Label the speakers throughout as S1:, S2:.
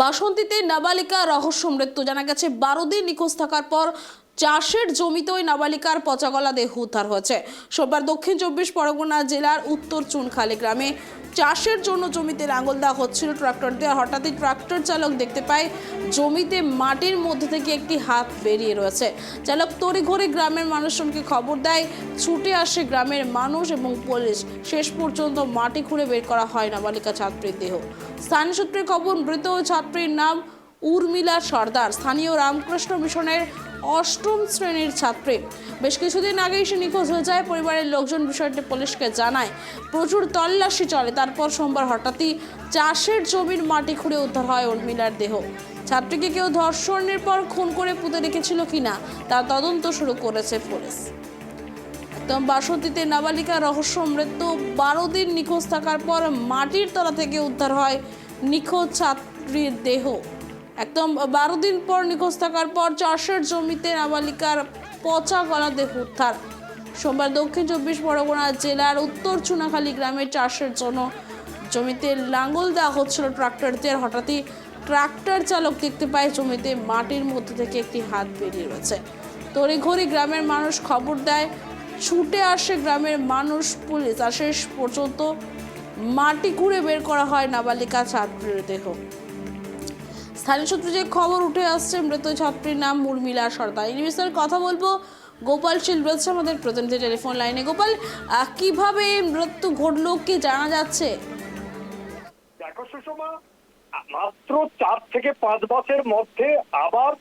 S1: বাসন্তীতে নাবালিকা রহস্য মৃত্যু। জানা গেছে বারো দিন নিখোঁজ থাকার পর চাষের জমিতে ওই নাবালিকার পচাগলা দেহ উদ্ধার হয়েছে। সোমবার দক্ষিণ চব্বিশ পরগনা জেলার উত্তর চুনখালি গ্রামে চাষের জন্য জমিতে লাঙ্গল দেওয়া হচ্ছিল ট্রাক্টর। দিয়ে হঠাৎই ট্রাক্টর চালক দেখতে পায়, জমিতে মাটির মধ্যে থেকে একটি হাত বেরিয়ে রয়েছে। চালক তড়িঘড়ি গ্রামের মানুষজনকে খবর দেয়, ছুটে আসে গ্রামের মানুষ এবং পুলিশ। শেষ পর্যন্ত মাটি খুঁড়ে বের করা হয় নাবালিকা ছাত্রীর দেহ। স্থানীয় সূত্রে খবর, মৃত ছাত্রীর নাম উর্মিলা সর্দার, স্থানীয় রামকৃষ্ণ মিশনের অষ্টম শ্রেণির ছাত্রী। বেশ কিছুদিন আগেই সে নিখোঁজ হয়ে যায়। পরিবারের লোকজন বিষয়টি পুলিশকে জানায়। প্রচুর তল্লাশি চলে। তারপর সোমবার হঠাৎই চাষের জমির মাটি খুঁড়ে উদ্ধার হয় উর্মিলার দেহ। ছাত্রীকে কেউ ধর্ষণের পর খুন করে পুঁতে রেখেছিল কিনা, তা তদন্ত শুরু করেছে পুলিশ। একদম বাসন্তীতে নাবালিকা রহস্য মৃত্যু। বারো দিন নিখোঁজ থাকার পর মাটির তলা থেকে উদ্ধার হয় নিখোঁজ ছাত্রীর দেহ। একদম বারো দিন পর নিখোঁজ থাকার পর চাষের জমিতে নাবালিকার পচা গলা দেহ উদ্ধার। সোমবার দক্ষিণ চব্বিশ পরগনা জেলার উত্তর চুনাখালী গ্রামের চাষের জন্য জমিতে লাঙ্গল দেওয়া হচ্ছিল ট্রাক্টর দিয়ে হঠাৎই ট্রাক্টর চালক দেখতে পায় জমিতে মাটির মধ্যে থেকে একটি হাত বেরিয়ে রয়েছে। তড়িঘড়ি গ্রামের মানুষ খবর দেয়, ছুটে আসে গ্রামের মানুষ পুলিশ, আর শেষ পর্যন্ত মাটি খুঁড়ে বের করা হয় নাবালিকা ছাত্রীর দেহ। স্থানীয় সূত্রে যে খবর উঠে আসছে, মৃত ছাত্রীর নাম উর্মিলা সর্দার। এই বিষয়ে কথা বলব। গোপাল শীল রয়েছে আমাদের প্রতিনিধি টেলিফোন লাইনে। গোপাল কীভাবে মৃত্যু ঘটলো কি জানা যাচ্ছে?
S2: দেখো সুষমা, মাত্র চার থেকে পাঁচ মাসের মধ্যে আবার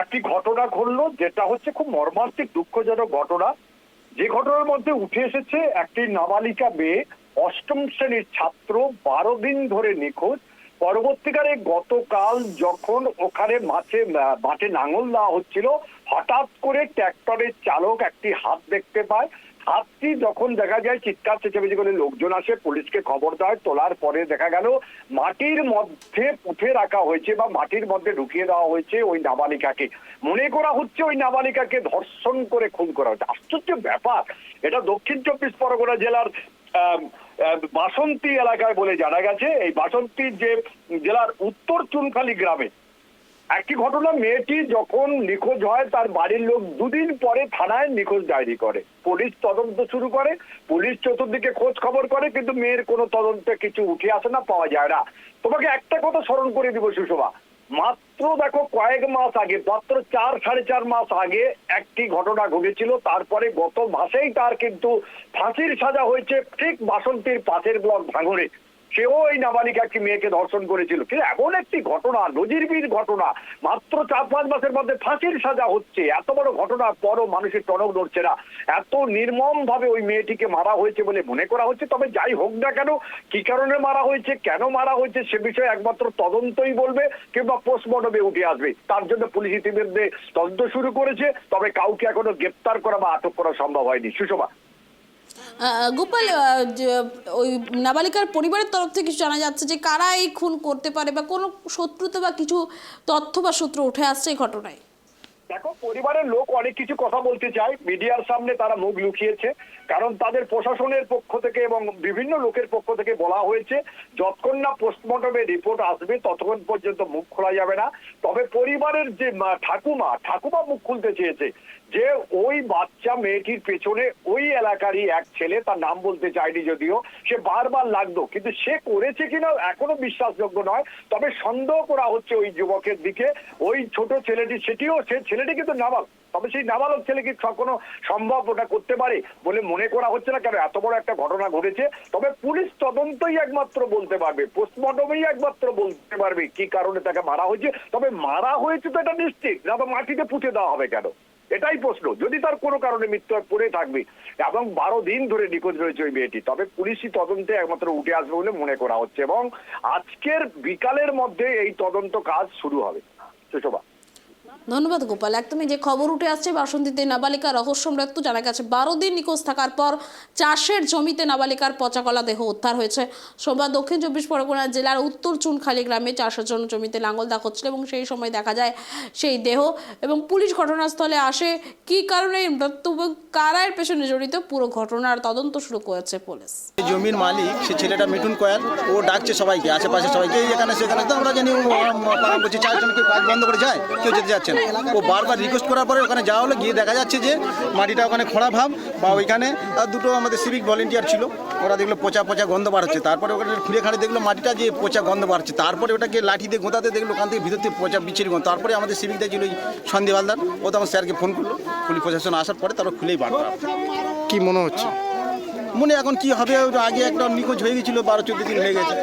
S2: একটি ঘটনা ঘটলো, যেটা হচ্ছে খুব মর্মান্তিক, দুঃখজনক ঘটনা। যে ঘটনার মধ্যে উঠে এসেছে একটি নাবালিকা মেয়ে, অষ্টম শ্রেণির ছাত্র, বারো দিন ধরে নিখোঁজ। পরবর্তীকালে গতকাল যখন ওখানে মাঠে মাঠে নাঙল দেওয়া হচ্ছিল, হঠাৎ করে ট্র্যাক্টরের চালক একটি হাত দেখতে পায়। হাতটি যখন দেখা যায়, চিৎকার, চেঁচামেচি করে লোকজন আসে, পুলিশকে খবর দেয়। তোলার পরে দেখা গেল, মাটির মধ্যে পুঁতে রাখা হয়েছে বা মাটির মধ্যে ঢুকিয়ে দেওয়া হয়েছে ওই নাবালিকাকে। মনে করা হচ্ছে ওই নাবালিকাকে ধর্ষণ করে খুন করা হচ্ছে আশ্চর্য ব্যাপার! এটা দক্ষিণ চব্বিশ পরগনা জেলার বাসন্তী এলাকায় বলে জানা গেছে, এই বাসন্তী যে জেলার উত্তর চুনখালি গ্রামে, একটি ঘটনা, মেয়েটি যখন নিখোঁজ হয়, তার বাড়ির লোক দুদিন পরে থানায় নিখোঁজ ডায়েরি করে। পুলিশ তদন্ত শুরু করে, পুলিশ চতুর্দিকে খোঁজ খবর করে, কিন্তু মেয়ের কোনো তদন্তে কিছু উঠে আসে না, পাওয়া যায় না। তোমাকে একটা কথা স্মরণ করে দিব সুষমা মাত্র দেখো কয়েক মাস আগে, মাত্র চার, সাড়ে চার মাস আগে একটি ঘটনা ঘটেছিল। তারপরে গত মাসেই তার কিন্তু ফাঁসির সাজা হয়েছে। ঠিক বাসন্তীর পাশের ব্লক ভাঙড়ে। সেও এই নাবালিকা একটি মেয়েকে ধর্ষণ করেছিল। কিন্তু এমন একটি ঘটনা নজিরবির ঘটনা, মাত্র চার পাঁচ মাসের মধ্যে ফাঁসির সাজা হচ্ছে। এত বড় ঘটনার পরও মানুষের টনক নড়ছে না। এত নির্মম ভাবে ওই মেয়েটিকে মারা হয়েছে বলে মনে করা হচ্ছে। তবে যাই হোক না কেন, কি কারণে মারা হয়েছে, কেন মারা হয়েছে, সে বিষয়ে একমাত্র তদন্তই বলবে কিংবা পোস্টমর্টমে উঠে আসবে। তার জন্য পুলিশ ইতিমধ্যে তদন্ত শুরু করেছে, তবে কাউকে এখনও গ্রেপ্তার করা বা আটক করা সম্ভব হয়নি। সুষমা।
S1: গোপাল ওই নাবালিকার পরিবারের তরফ থেকে কিছু জানা যাচ্ছে যে কারা এই খুন করতে পারে বা কোনো শত্রুতা বা কিছু তথ্য বা সূত্র উঠে আসছে এই ঘটনায়?
S2: দেখো, পরিবারের লোক অনেক কিছু কথা বলতে চায়। মিডিয়ার সামনে তারা মুখ লুকিয়েছে। কারণ তাদের প্রশাসনের পক্ষ থেকে এবং বিভিন্ন লোকের পক্ষ থেকে বলা হয়েছে, যতক্ষণ না পোস্টমর্টমে রিপোর্ট আসবে, ততক্ষণ পর্যন্ত মুখ খোলা যাবে না। তবে পরিবারের যে ঠাকুমা ঠাকুমা মুখ খুলতে চেয়েছে। যে ওই বাচ্চা মেয়েটির পেছনে ওই এলাকারই এক ছেলে, তার নাম বলতে চায়নি যদিও, সে বারবার লাগতো কিন্তু সে করেছে কিনা এখনও বিশ্বাসযোগ্য নয়। তবে সন্দেহ করা হচ্ছে ওই যুবকের দিকে। ওই ছোট ছেলেটি, সেটিও, সে ছেলেটি কিন্তু নাবালক তবে সেই নাবালক ছেলে কি কোনো সম্ভব ওটা করতে পারে বলে মনে করা হচ্ছে না? কেন এত বড় একটা ঘটনা ঘটেছে? তবে পুলিশ তদন্তই একমাত্র বলতে পারবে। পোস্টমর্টমেই একমাত্র বলতে পারবে কি কারণে তাকে মারা হয়েছে। তবে মারা হয়েছে তো এটা নিশ্চিত। না তো মাটিতে পুঁতে দেওয়া হবে কেন? এটাই প্রশ্ন। যদি তার কোনো কারণে মৃত্যু পড়ে থাকবে, এবং বারো দিন ধরে নিখোঁজ রয়েছে ওই মেয়েটি, তবে পুলিশি তদন্তে একমাত্র উঠে আসবে বলে মনে করা হচ্ছে, এবং আজকের বিকালের মধ্যে এই তদন্ত কাজ শুরু হবে। সুশোভা।
S1: ধন্যবাদ, গোপাল। একদমই যে খবর উঠে আসছে বাসন্তীতে নাবালিকা রহস্য মৃত্যু, জানা গেছে বারো দিন নিখোঁজ থাকার পর চাষের জমিতে নাবালিকার পচাগলা দেহ উদ্ধার হয়েছে। সোমবার দক্ষিণ চব্বিশ পরগনা জেলার উত্তর চুনখালি গ্রামে চাষের জন্য জমিতে লাঙ্গল দেখা হচ্ছিল এবং সেই সময় দেখা যায় সেই দেহ এবং পুলিশ ঘটনাস্থলে আসে। কি কারণে মৃত্যু কারা এর পেছনে জড়িত? পুরো ঘটনার তদন্ত শুরু করেছে পুলিশ।
S3: জমির মালিক, সে ছেলেটা মিঠুন কয়াল, ও ডাকছে সবাইকে, আশেপাশে সবাইকে এখানে সেখানে তো আমরা জানি বন্ধ করে যায়, কেউ যেতে যাচ্ছে ও বারবার রিকোয়েস্ট করার পরে ওখানে যাওয়া হলো, গিয়ে দেখা যাচ্ছে যে মাটিটা ওখানে খোঁড়া ভাব বা ওইখানে দুটো আমাদের সিভিক ভলেন্টিয়ার ছিল। ওরা দেখল পচা পচা গন্ধ বাড়ছে তারপরে ওখানে খুঁড়ে খাড়ে দেখল মাটিটা যে পচা গন্ধ বাড়ছে তারপরে ওটাকে লাঠি দিয়ে গোঁতাতে দেখল, ওখান থেকে ভিতর থেকে পচা বিচির গন্ধ। তারপরে আমাদের সিভিকটা ছিল ওই সন্দীপ হালদার ও তো আমার স্যারকে ফোন করল। পুলিশ প্রশাসন আসার পরে তারপর খুলেই করা।
S4: কি মনে হচ্ছে?
S3: মনে এখন কি হবে? আগে একটা নিখোঁজ হয়ে গেছিল, বারো, চোদ্দ দিন হয়ে গেছে।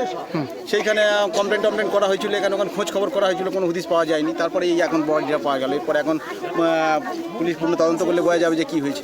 S3: সেইখানে কমপ্লেন টমপ্লেন করা হয়েছিল, এখানে ওখানে খোঁজ খবর করা হয়েছিল, কোনো হুদিস পাওয়া যায়নি। তারপরে এই এখন বডিটা পাওয়া গেল। এরপর এখন পুলিশ পূর্ণ তদন্ত করলে বোঝা যাবে যে কী হয়েছে।